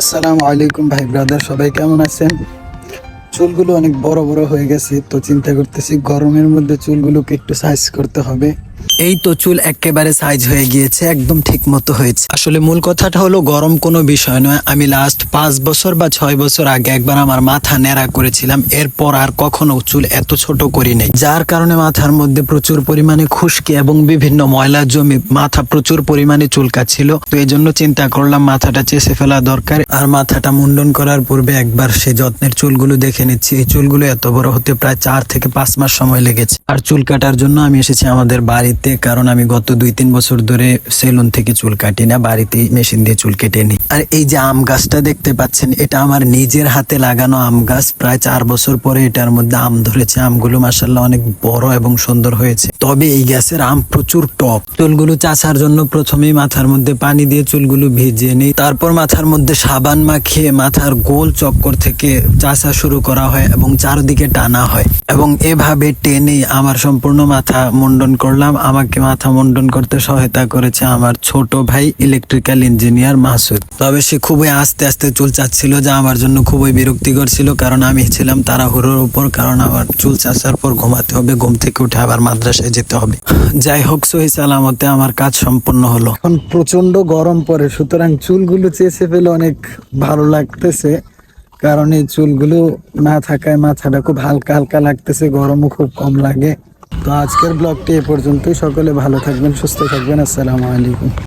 আসসালামু আলাইকুম ভাই ব্রাদার, সবাই কেমন আছেন? চুলগুলো অনেক বড় বড় হয়ে গেছে, তো চিন্তা করতেছি গরমের মধ্যে চুলগুলোকে একটু সাইজ করতে হবে। এই তো চুল একেবারে সাইজ হয়ে গিয়েছে, একদম ঠিক মতো হয়েছে। আসলে মূল কথাটা হলো, গরম কোনো বিষয় নয়। আমি লাস্ট পাঁচ বছর বা ছয় বছর আগে একবার আমার মাথা ন্যাড়া করেছিলাম, এরপর আর কখনো চুল এত ছোট করি নাই। যার কারণে মাথার মধ্যে প্রচুর পরিমাণে খুশকি এবং বিভিন্ন ময়লা জমি, মাথা প্রচুর পরিমাণে চুলকাচ্ছিল তো এই জন্য চিন্তা করলাম, মাথাটা চেষে ফেলা দরকার। আর মাথাটা মুন্ডন করার পূর্বে একবার সে যত্নের চুলগুলো দেখে নিচ্ছি। এই চুলগুলো এত বড় হতে প্রায় চার থেকে পাঁচ মাস সময় লেগেছে। আর চুল কাটার জন্য আমি এসেছি আমাদের বাড়িতে। কারণ আমি গত দুই, তিন বছর ধরে সেলুন থেকে চুল কাটি না, বাড়িতেই মেশিন দিয়ে চুল কেটে নিই। আর এই যে আম গাছটা দেখতে পাচ্ছেন, এটা আমার নিজের হাতে লাগানো আম গাছ। প্রায় চার বছর পরে এটার মধ্যে আম ধরেছে। আমগুলো মাসাল্লাহ অনেক বড় এবং সুন্দর হয়েছে। তবে এই গাছের আম প্রচুর টক। চুলগুলো চাষার জন্য প্রথমেই মাথার মধ্যে পানি দিয়ে চুলগুলো ভিজিয়ে নিই। তারপর মাথার মধ্যে সাবান মাখিয়ে মাথার গোল চক্কর থেকে চাষা শুরু করা হয় এবং চারদিকে টানা হয়। এবং এভাবে টেনে আমার সম্পূর্ণ মাথা মুন্ডন করলাম। আমাকে মাথা মুন্ডন করতে সহায়তা করেছে আমার ছোট ভাই ইলেকট্রিক্যাল ইঞ্জিনিয়ার মাসুদ। তবে সে খুবই আস্তে আস্তে চুল চাচ্ছিল যা আমার জন্য খুবই বিরক্তিকর ছিল, কারণ আমি ছিলাম তাড়াহুড়োর উপর, কারণ আমার চুল চাষার পর ঘুমাতে হবে, ঘুম থেকে উঠে আবার মাদ্রাসায় যেতে হবে। যাই হোক, সহি সালামতে আমার কাজ সম্পন্ন হলো। এখন প্রচণ্ড গরম পড়ে, সুতরাং চুলগুলো চেষে ফেলে অনেক ভালো লাগতেছে, কারণ এই চুলগুলো না থাকায় মাথাটা খুব হালকা হালকা লাগতেছে, গরমও খুব কম লাগে। তো আজকের ব্লগটি এ পর্যন্তই। সকলে ভালো থাকবেন সুস্থ থাকবেন। আসসালামু আলাইকুম।